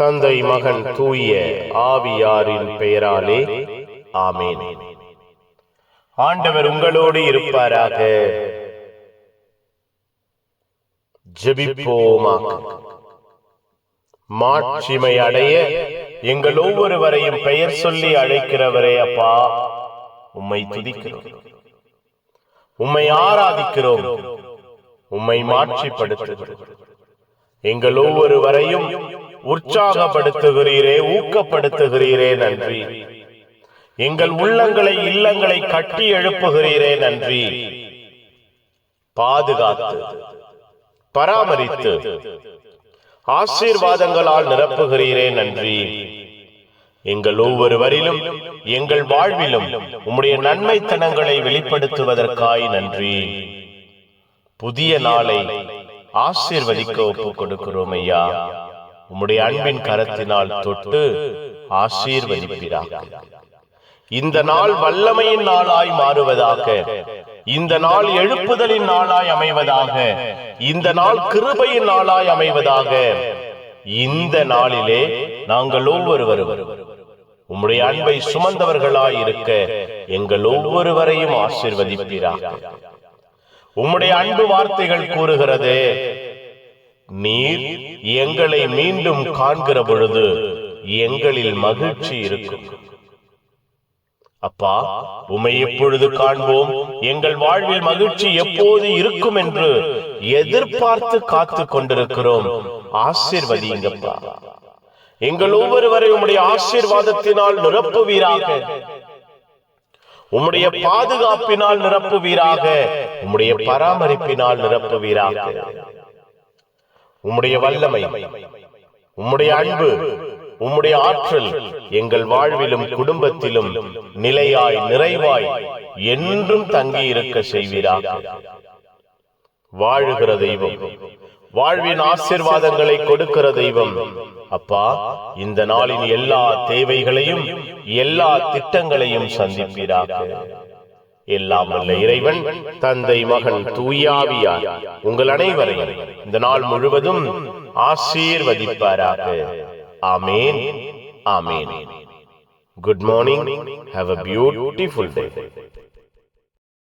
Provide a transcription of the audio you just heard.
தந்தை மகன் தூய ஆவியாரின் பெயராலே ஆமேன். ஆண்டவர் உங்களோடு இருப்பாராக. ஜெபிப்போமாக மாட்சிமை அடைய எங்கள் ஒவ்வொருவரையும் பெயர் சொல்லி அழைக்கிறவரே அப்பா உம்மை துதிக்கிறோம். உம்மை ஆராதிக்கிறோம். உம்மை மாட்சிப்படுத்துகிறோம். எங்கள் ஒவ்வொருவரையும் உற்சாகப்படுத்துகிறீரே ஊக்கப்படுத்துகிறீரே நன்றி. எங்கள் உள்ளங்களை இல்லங்களை கட்டி எழுப்புகிறீரே நன்றி. பாதுகாத்து பராமரித்து ஆசீர்வாதங்களால் நிரப்புகிறீரே நன்றி. எங்கள் ஒவ்வொருவரிலும் எங்கள் வாழ்விலும் உம்முடைய நன்மைத்தனங்களை வெளிப்படுத்துவதற்காய் நன்றி. புதிய நாளை ஆசீர்வதிக்க ஒப்புக் கொடுக்கிறோம் ஐயா. உம்முடைய அன்பின் கரத்தினால் தொட்டு ஆசீர்வதிப்பீராக. இந்த நாள் வல்லமையின் நாளாய் மாறுவதாக. இந்த நாள் எழுப்புதலின் நாளாய் அமைவதாக. இந்த நாள் கிருபையின் நாளாய் அமைவதாக. இந்த நாளிலே நாங்கள் ஒவ்வொருவரும் உம்முடைய அன்பை சுமந்தவர்களாய் இருக்க எங்கள் ஒவ்வொருவரையும் ஆசீர்வதிப்பீராக. உம்முடைய அன்பு வார்த்தைகள் கூறுகிறது. நீர் எங்களை மீண்டும் காண்கிற பொழுது எங்களில் மகிழ்ச்சி இருக்கும். அப்பா உமை எப்பொழுது காண்போம்? எங்கள் வாழ்வில் மகிழ்ச்சி எப்போது இருக்கும் என்று எதிர்பார்த்து காத்து கொண்டிருக்கிறோம். ஆசிர்வதிங்கப்பா எங்கள் ஒவ்வொருவரை உம்முடைய ஆசீர்வாதத்தினால் நிரப்புவீராக. உம்முடைய பாதுகாப்பினால் நிரப்புவீராக. உம்முடைய பராமரிப்பினால் நிரப்புவீராக. உம்முடைய வல்லமை உம்முடைய அன்பு உம்முடைய ஆற்றல் எங்கள் வாழ்விலும் குடும்பத்திலும் நிலையாய் நிறைவாய் என்றும் தங்கி இருக்க செய்வீராக. வாழுகிற தெய்வம் வாழ்வின் ஆசிர்வாதங்களை கொடுக்கிற தெய்வம். அப்பா இந்த நாளின் எல்லா தேவைகளையும் எல்லா திட்டங்களையும் சந்திப்பீராக. எல்லாம் வல்ல இறைவன் தந்தை மகன் தூயாவியார் உங்கள் அனைவரையும் இந்த நாள் முழுவதும் ஆசீர்வதிப்பாராக. ஆமேன். ஆமேன். Good morning have a beautiful day